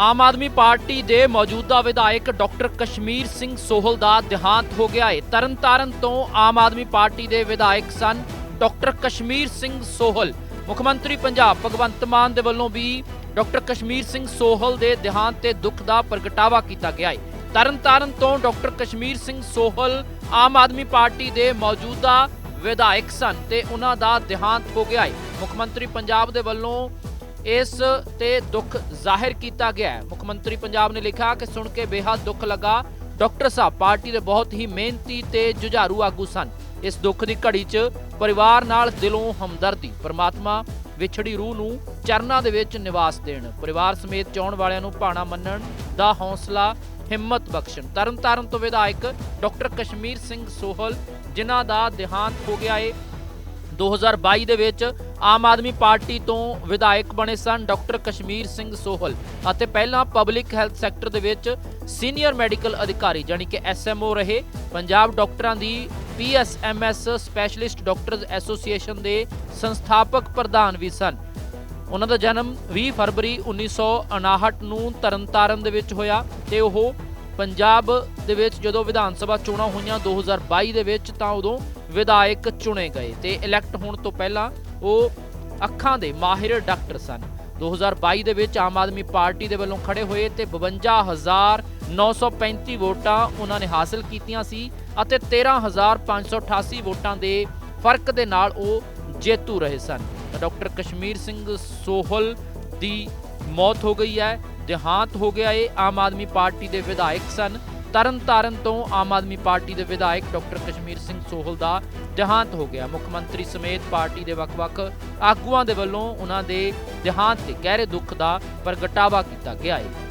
ਆਮ Aadmi party ਦੇ ਮੌਜੂਦਾ ਵਿਧਾਇਕ ਡਾਕਟਰ ਕਸ਼ਮੀਰ ਸਿੰਘ ਸੋਹਲ ਦਾ ਦੇਹਾਂਤ ਹੋ ਗਿਆ ਹੈ ਤਰਨਤਾਰਨ ਤੋਂ ਆਮ ਆਦਮੀ ਪਾਰਟੀ ਦੇ ਵਿਧਾਇਕ ਸਨ ਡਾਕਟਰ ਕਸ਼ਮੀਰ ਸਿੰਘ ਸੋਹਲ। ਮੁੱਖ ਮੰਤਰੀ ਪੰਜਾਬ ਭਗਵੰਤ ਮਾਨ ਦੇ ਵੱਲੋਂ ਵੀ ਡਾਕਟਰ ਕਸ਼ਮੀਰ ਸਿੰਘ ਸੋਹਲ ਦੇ ਦੇਹਾਂਤ ਤੇ ਦੁੱਖ ਦਾ ਪ੍ਰਗਟਾਵਾ ਕੀਤਾ ਗਿਆ ਹੈ ਤਰਨਤਾਰਨ ਤੋਂ ਡਾਕਟਰ ਕਸ਼ਮੀਰ ਸਿੰਘ ਸੋਹਲ ਆਮ ਆਦਮੀ ਪਾਰਟੀ ਦੇ ਮੌਜੂਦਾ ਵਿਧਾਇਕ ਸਨ ਤੇ ਉਹਨਾਂ ਦਾ ਦੇਹਾਂਤ ਹੋ ਗਿਆ ਹੈ ਮੁੱਖ ਮੰਤਰੀ ਪੰਜਾਬ ਦੇ ਵੱਲੋਂ ਇਸ ਤੇ ਦੁੱਖ ਜ਼ਾਹਿਰ ਕੀਤਾ ਗਿਆ ਹੈ। ਮੁੱਖ ਮੰਤਰੀ ਪੰਜਾਬ ਨੇ ਲਿਖਿਆ ਕਿ ਸੁਣ ਕੇ ਬੇਹੱਦ ਦੁੱਖ ਲੱਗਾ। ਡਾਕਟਰ ਸਾਹਿਬ ਪਾਰਟੀ ਦੇ ਬਹੁਤ ਹੀ ਮਿਹਨਤੀ ਤੇ ਜੁਝਾਰੂ ਆਗੂ ਸਨ। ਇਸ ਦੁੱਖ ਦੀ ਘੜੀ 'ਚ ਪਰਿਵਾਰ ਨਾਲ ਦਿਲੋਂ ਹਮਦਰਦੀ, ਪਰਮਾਤਮਾ ਵਿਛੜੀ ਰੂਹ ਨੂੰ ਚਰਨਾਂ ਦੇ ਵਿੱਚ ਨਿਵਾਸ ਦੇਣ, ਪਰਿਵਾਰ ਸਮੇਤ ਚਾਉਣ ਵਾਲਿਆਂ ਨੂੰ ਭਾਣਾ ਮੰਨਣ ਦਾ ਹੌਸਲਾ, ਹਿੰਮਤ ਬਖਸ਼ਣ। ਤਰਨਤਾਰਨ ਤੋਂ ਵਿਧਾਇਕ ਡਾਕਟਰ ਕਸ਼ਮੀਰ ਸਿੰਘ ਸੋਹਲ, ਜਿਨ੍ਹਾਂ ਦਾ ਦੇਹਾਂਤ ਹੋ ਗਿਆ ਏ 2022 ਦੇ ਵਿੱਚ ਆਮ ਆਦਮੀ ਪਾਰਟੀ ਤੋਂ ਵਿਧਾਇਕ ਬਣੇ ਸਨ ਡਾਕਟਰ ਕਸ਼ਮੀਰ ਸਿੰਘ ਸੋਹਲ ਅਤੇ ਪਹਿਲਾਂ ਪਬਲਿਕ ਹੈਲਥ ਸੈਕਟਰ ਦੇ ਵਿੱਚ ਸੀਨੀਅਰ ਮੈਡੀਕਲ ਅਧਿਕਾਰੀ ਜਾਨੀ ਕਿ ਐਸਐਮਓ ਰਹੇ। ਪੰਜਾਬ ਡਾਕਟਰਾਂ ਦੀ ਪੀਐਸਐਮਐਸ ਸਪੈਸ਼ਲਿਸਟ ਡਾਕਟਰਜ਼ ਐਸੋਸੀਏਸ਼ਨ ਦੇ ਸੰਸਥਾਪਕ ਪ੍ਰਧਾਨ ਵੀ ਸਨ। ਉਹਨਾਂ ਦਾ ਜਨਮ 20 ਫਰਵਰੀ 1959 ਨੂੰ ਤਰਨਤਾਰਨ ਦੇ ਵਿੱਚ ਹੋਇਆ ਤੇ ਉਹ ਪੰਜਾਬ ਦੇ ਵਿੱਚ ਜਦੋਂ ਵਿਧਾਨ ਸਭਾ ਚੋਣਾਂ ਹੋਈਆਂ 2022 ਦੇ ਵਿੱਚ ਤਾਂ ਉਦੋਂ ਵਿਧਾਇਕ ਚੁਣੇ ਗਏ ਤੇ ਇਲੈਕਟ ਹੋਣ ਤੋਂ ਪਹਿਲਾਂ ਉਹ ਅੱਖਾਂ ਦੇ ਮਾਹਿਰ ਡਾਕਟਰ ਸਨ। 2022 ਦੇ ਵਿੱਚ ਆਮ ਆਦਮੀ ਪਾਰਟੀ ਦੇ ਵੱਲੋਂ ਖੜੇ ਹੋਏ ਤੇ 52935 ਵੋਟਾਂ ਉਹਨਾਂ ਨੇ ਹਾਸਲ ਕੀਤੀਆਂ ਸੀ ਅਤੇ 13588 ਵੋਟਾਂ ਦੇ ਫ਼ਰਕ ਦੇ ਨਾਲ ਉਹ ਜੇਤੂ ਰਹੇ ਸਨ। ਡਾਕਟਰ ਕਸ਼ਮੀਰ ਸਿੰਘ ਸੋਹਲ ਦੀ ਮੌਤ ਹੋ ਗਈ ਹੈ, ਦੇਹਾਂਤ ਹੋ ਗਿਆ ਏ ਆਮ ਆਦਮੀ ਪਾਰਟੀ ਦੇ ਵਿਧਾਇਕ ਸਨ। ਤਰਨਤਾਰਨ ਤੋਂ ਆਮ ਆਦਮੀ ਪਾਰਟੀ ਦੇ ਵਿਧਾਇਕ ਡਾਕਟਰ ਕਸ਼ਮੀਰ ਸਿੰਘ ਸੋਹਲ ਦਾ ਦੇਹਾਂਤ ਹੋ ਗਿਆ। ਮੁੱਖ ਮੰਤਰੀ ਸਮੇਤ ਪਾਰਟੀ ਦੇ ਵੱਖ-ਵੱਖ ਆਗੂਆਂ ਦੇ ਵੱਲੋਂ ਉਹਨਾਂ ਦੇ ਦੇਹਾਂਤ ਤੇ ਗਹਿਰੇ ਦੁੱਖ ਦਾ ਪ੍ਰਗਟਾਵਾ ਕੀਤਾ ਗਿਆ ਹੈ।